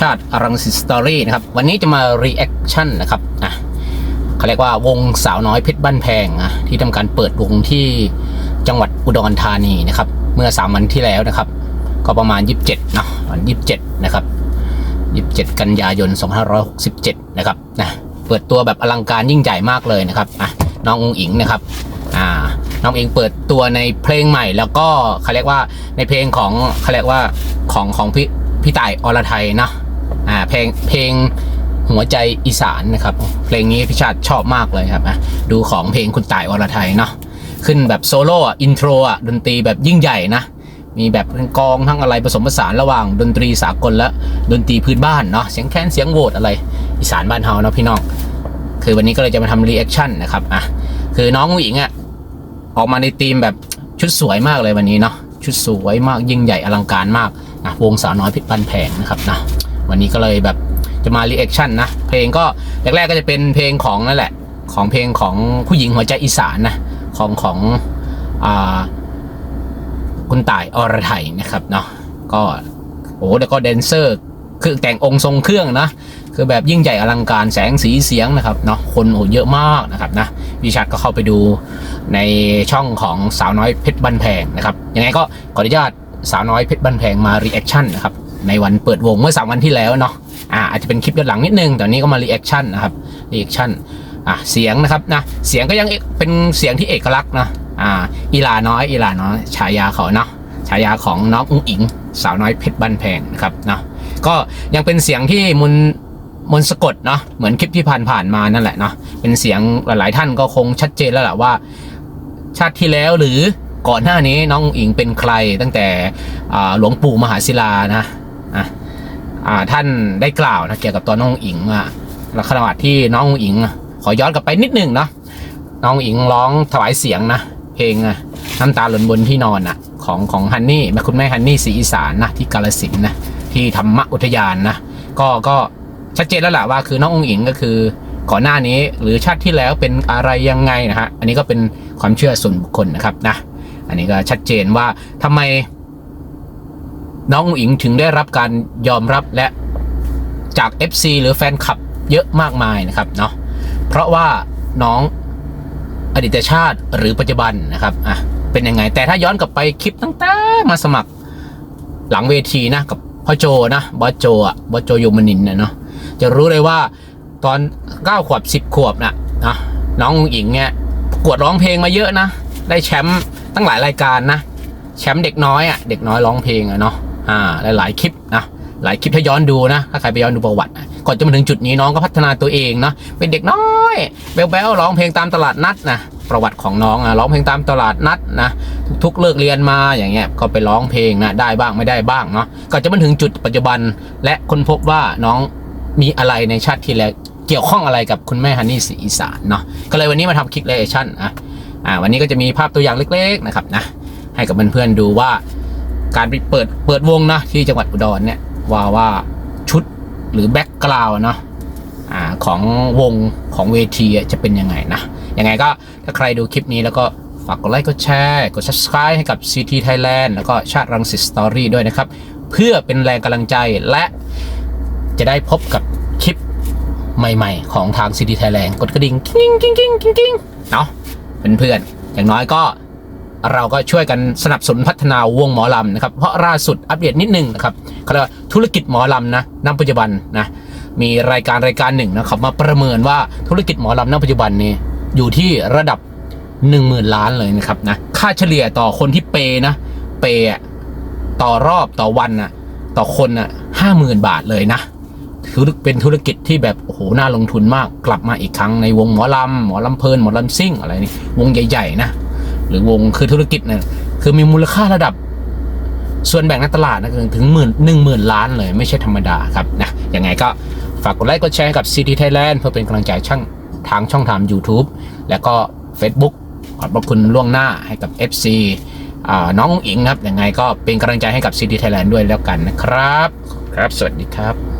ชาติอรังสิตสตอรี่นะครับ วันนี้จะมารีแอคชั่นนะครับอะเขาเรียกว่าวงสาวน้อยเพชรบ้านแพงอะที่ทำการเปิดวงที่จังหวัดอุดรธานีนะครับ เมื่อ 3 วันที่แล้วนะครับ ก็ประมาณ 27เนาะวัน27 นะครับ 27 กันยายน 2567 นะครับนะเปิดตัวแบบอลังการยิ่งใหญ่มากเลยนะครับอะน้ององอิงนะครับอ่าน้องอิงเปิดตัวในเพลงใหม่ แล้วก็เขาเรียกว่าในเพลงของเขาเรียกว่าของของพี่พี่ต่ายอรไทยนะ เพลงเพลงหัวใจอีสานนะครับ เพลงนี้พี่ชาติชอบมากเลยครับอะดูของเพลงคุณต่ายอรไทยเนาะขึ้นแบบโซโล่อะอินโทรอะดนตรีแบบยิ่งใหญ่นะ มีแบบกองทั้งอะไรผสมผสานระหว่างดนตรีสากลและดนตรีพื้นบ้านเนาะเสียงแค้นเสียงโหวตอะไร อีสานบ้านเฮาเนาะพี่น้อง คือวันนี้ก็เลยจะมาทำรีแอคชั่นนะครับอะคือน้องผู้หญิงอะออกมาในธีมแบบชุดสวยมากเลยวันนี้เนาะชุดสวยมากยิ่งใหญ่อลังการมากนะวงสาวน้อยพิษบันแผงนะครับนะ วันนี้ก็เลยแบบจะมารีแอคชั่นนะ เพลงก็แรกๆก็จะเป็นเพลงของนั่นแหละ ของเพลงของผู้หญิงหัวใจอีสานนะ ของของอ่าคุณต่ายอรไทยนะครับเนาะก็โอ้แล้วก็แดนเซอร์คือแต่งองค์ทรงเครื่องนะ คือแบบยิ่งใหญ่อลังการแสงสีเสียงนะครับเนาะคนโอ้เยอะมากนะครับนะวิชัดก็เข้าไปดูในช่องของสาวน้อยเพชรบันแพงนะครับยังไงก็ขออนุญาตสาวน้อยเพชรบันแพงมารีแอคชั่นนะครับ ในวันเปิดวงเมื่อสามวันที่แล้วเนาะอ่าอาจจะเป็นคลิปย้อนหลังนิดนึงแต่นี้ก็มารีแอคชั่นนะครับรีแอคชั่นอะเสียงนะครับนะเสียงก็ยังเป็นเสียงที่เอกลักษณ์นะอ่าอีลาน้อยอีลาน้อยฉายาเขาเนาะฉายาของน้องอุ้งอิง สาวน้อยเพชรบ้านแพงนะครับเนาะก็ยังเป็นเสียงที่มุนมนสะกดเนาะเหมือนคลิปที่ผ่านๆมานั่นแหละเนาะเป็นเสียงหลายๆท่านก็คงชัดเจนแล้วแหละว่า ชาติที่แล้วหรือก่อนหน้านี้น้องอุ้งอิงเป็นใครตั้งแต่หลวงปู่มหาศิลานะ อะอ่าท่านได้กล่าวนะเกี่ยวกับตัวน้องอิงอะและขณะที่น้องอิง ขอย้อนกลับไปนิดหนึ่งเนาะน้องอิงร้องถวายเสียงนะเพลงน้ำตาหล่นบนที่นอนอะของของฮันนี่แม่คุณแม่ฮันนี่ศรีอีสานนะที่กาลสินนะที่ธรรมอุทยานนะก็ก็ชัดเจนแล้วแหละว่าคือน้ององค์อิงก็คือก่อนหน้านี้หรือชาติที่แล้วเป็นอะไรยังไงนะฮะอันนี้ก็เป็นความเชื่อส่วนบุคคลนะครับนะอันนี้ก็ชัดเจนว่าทำไม น้องอิงถึงได้รับการยอมรับและจาก FC หรือแฟนคลับเยอะมากมายนะครับเนาะเพราะว่าน้องอดีตชาติหรือปัจจุบันนะครับอะเป็นยังไง แต่ถ้าย้อนกลับไปคลิปตั้งแต่มาสมัครหลังเวทีนะกับพ่อโจนะบอสโจอะบอสโจยมนินนะเนาะจะรู้เลยว่าตอน9ขวบ 10 ขวบนะนะน้องอุ๋งอิงเนี่ยประกวดร้องเพลงมาเยอะนะ ได้แชมป์ตั้งหลายรายการนะ แชมป์เด็กน้อยอะเด็กน้อยร้องเพลงอะเนาะ อ่าหลายๆคลิปนะหลายคลิปถ้าย้อนดูนะถ้าใครไปย้อนดูประวัติก่อนจะมาถึงจุดนี้น้องก็พัฒนาตัวเองเนาะเป็นเด็กน้อยแบ๊วๆร้องเพลงตามตลาดนัดนะประวัติของน้องอะร้องเพลงตามตลาดนัดนะทุกๆเลิกเรียนมาอย่างเงี้ยก็ไปร้องเพลงนะได้บ้างไม่ได้บ้างเนาะก่อนจะมาถึงจุดปัจจุบัน และค้นพบว่าน้องมีอะไรในชาติที่แล้วเกี่ยวข้องอะไรกับคุณแม่ฮันนี่ศรีอีสานเนาะก็เลยวันนี้มาทำคลิปเลชั่นอะอ่าวันนี้ก็จะมีภาพตัวอย่างเล็ก ๆนะครับนะให้กับเพื่อนๆดูว่า การไปเปิดเปิดวงนะที่จังหวัดอุดรเนี่ยว่าว่าชุดหรือแบ็กกราวน์เนาะของวงของเวทีจะเป็นยังไงนะยังไงก็ถ้าใครดูคลิปนี้แล้วก็ฝากกดไลค์กดแชร์กด subscribe ให้กับ CT Thailand แล้วก็ชาติรังสิตสตอรี่ด้วยนะครับ เพื่อเป็นแรงกำลังใจและจะได้พบกับคลิปใหม่ๆ ของทาง CT Thailand กดกระดิ่งกิ้งกิ้งกิ้งกิ้งกิ้งเนาะเพื่อนๆอย่างน้อยก็ เราก็ช่วยกันสนับสนุนพัฒนาวงหมอลำนะครับ เพราะล่าสุดอัปเดตนิดนึงนะครับเขาเรียกว่าธุรกิจหมอลำนะณปัจจุบันนะมีรายการรายการหนึ่งนะครับมาประเมินว่าธุรกิจหมอลำณปัจจุบันนี้อยู่ที่ระดับ 1 0,000 ล้านเลยนะครับนะค่าเฉลี่ยต่อคนที่เปนะเปะต่อรอบต่อวันนะต่อคนน่ะห้าหมื่นบาทเลยนะถือเป็นธุรกิจที่แบบโอ้โหน่าลงทุนมากกลับมาอีกครั้งในวงหมอลำหมอลำเพลินหมอลำซิ่งอะไรนี่วงใหญ่ ๆ นะ หรือวงคือธุรกิจเนี่ยคือมีมูลค่าระดับส่วนแบ่งในตลาดนะถึงหมื่นหนึ่งหมื่นล้านเลยไม่ใช่ธรรมดาครับนะยังไงก็ฝากกดไลค์กดแชร์ให้กับ City Thailand เพื่อเป็นกำลังใจช่างทางช่องทาง YouTube แล้วก็ Facebook ขอบพระคุณล่วงหน้าให้กับ FC น้องอุ๋งอิงครับยังไงก็เป็นกำลังใจให้กับ City Thailand ด้วยแล้วกันนะครับ ครับ สวัสดีครับ